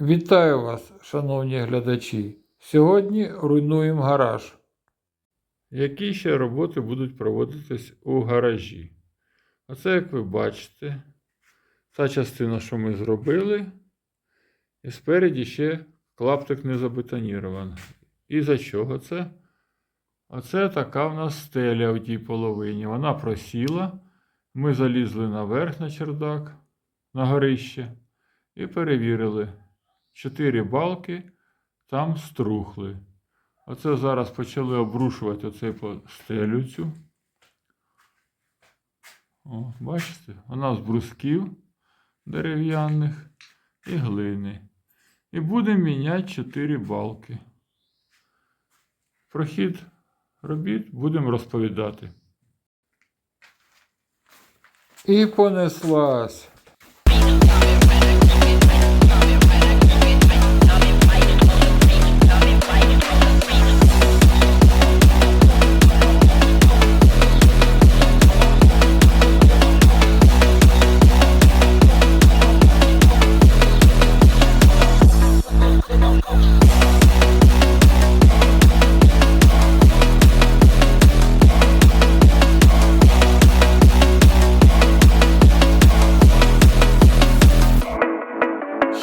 Вітаю вас, шановні глядачі. Сьогодні руйнуємо гараж. Які ще роботи будуть проводитись у гаражі? Оце, як ви бачите, та частина, що ми зробили, і спереді ще клаптик не забетонірований. І за чого це? Оце така в нас стеля в тій половині. Вона просіла. Ми залізли наверх на чердак, на горище, і перевірили. Чотири балки там струхли. Оце зараз почали обрушувати оцей стелю цю. О, бачите? Вона з брусків дерев'яних і глини. І будемо міняти чотири балки. Прохід робіт будемо розповідати. І понеслась.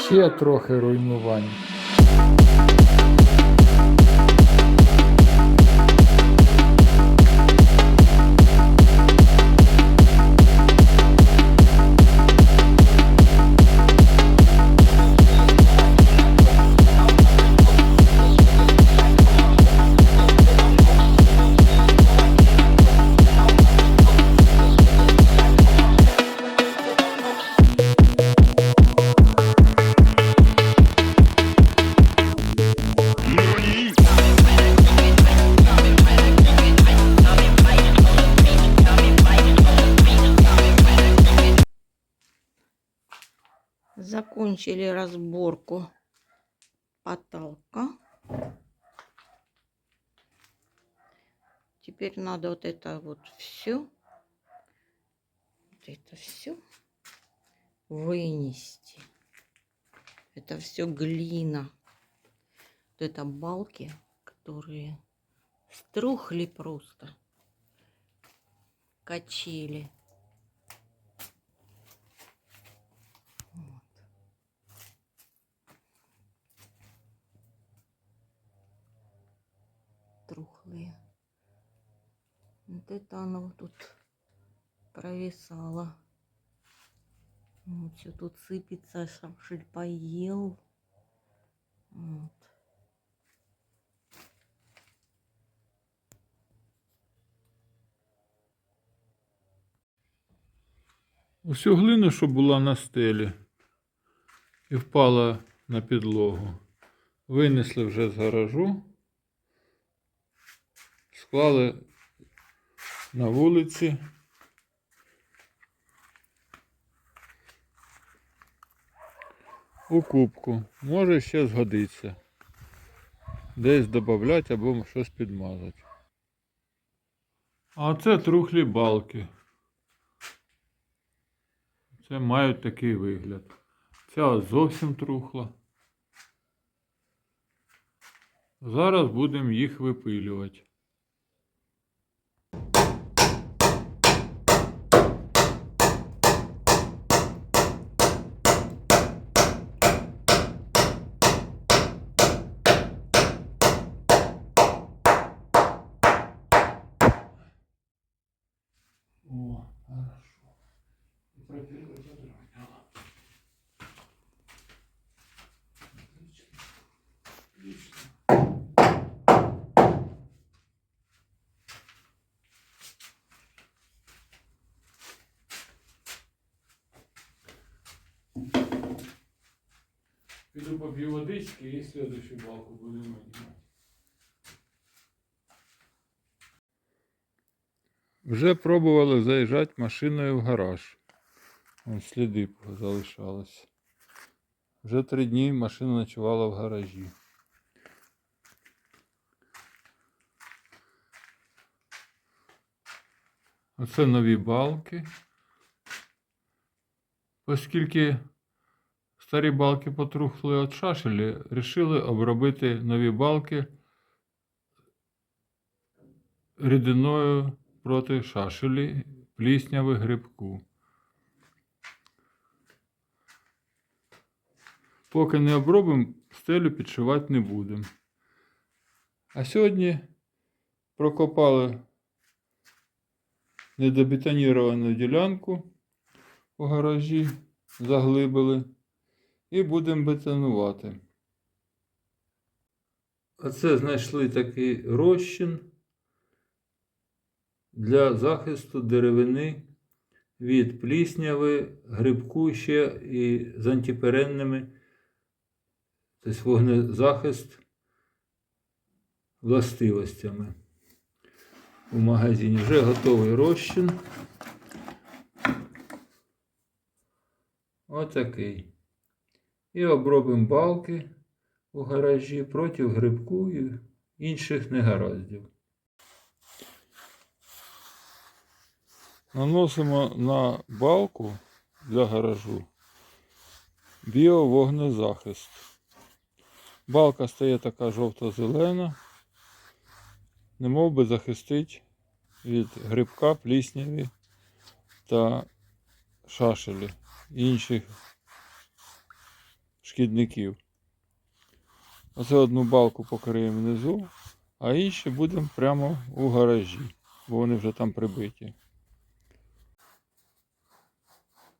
Ще трохи руйнувань. Закончили разборку потолка. Теперь надо вот это вот все, вот это все вынести. Это все глина. Вот это балки, которые струхли просто. Качели. Вот оно тут провисало. Вот все тут сыпется, шамшиль поел. Вот. Усю глину, що була на стелі, і впала на підлогу. Винесли вже з гаражу, склали на вулиці. У кубку. Може ще згодиться. Десь додати або щось підмазати. А це трухлі балки. Це мають такий вигляд. Ця зовсім трухла. Зараз будемо їх випилювати. Піду поп'ю водички і следующую балку будемо одягати. Вже пробували заїжджати машиною в гараж. Ось сліди залишались. Вже три дні машина ночувала в гаражі. Оце нові балки. Оскільки старі балки потрухли від шашелі, рішили обробити нові балки рідиною проти шашелі, плісняви, грибку. Поки не обробимо, стелю підшивати не будемо. А сьогодні прокопали недобетоніровану ділянку у гаражі, заглибили і будемо бетонувати. Оце знайшли такий розчин для захисту деревини від плісняви, грибку ще і з антиперенними, тобто вогнезахист властивостями. У магазині вже готовий розчин. Отакий. І обробимо балки у гаражі проти грибку і інших негараздів. Наносимо на балку для гаражу біовогнезахист. Балка стає така жовто-зелена, немов би захистить від грибка, плісняві та шашелі інших шкідників. Оце одну балку покриємо внизу, а інші будемо прямо у гаражі, бо вони вже там прибиті.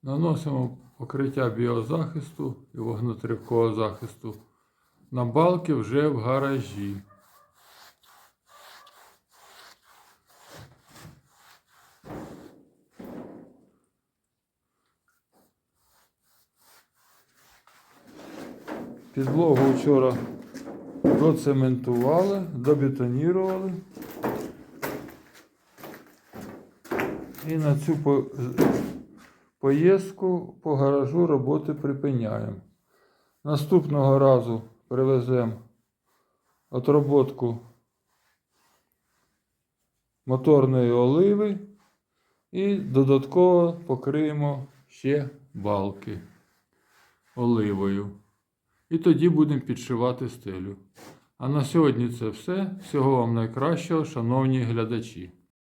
Наносимо покриття біозахисту і вогнетривкового захисту на балки вже в гаражі. Підлогу вчора доцементували, добетонірували. І на цю поїздку по гаражу роботи припиняємо. Наступного разу привеземо отроботку моторної оливи і додатково покриємо ще балки оливою. І тоді будемо підшивати стелю. А на сьогодні це все. Всього вам найкращого, шановні глядачі.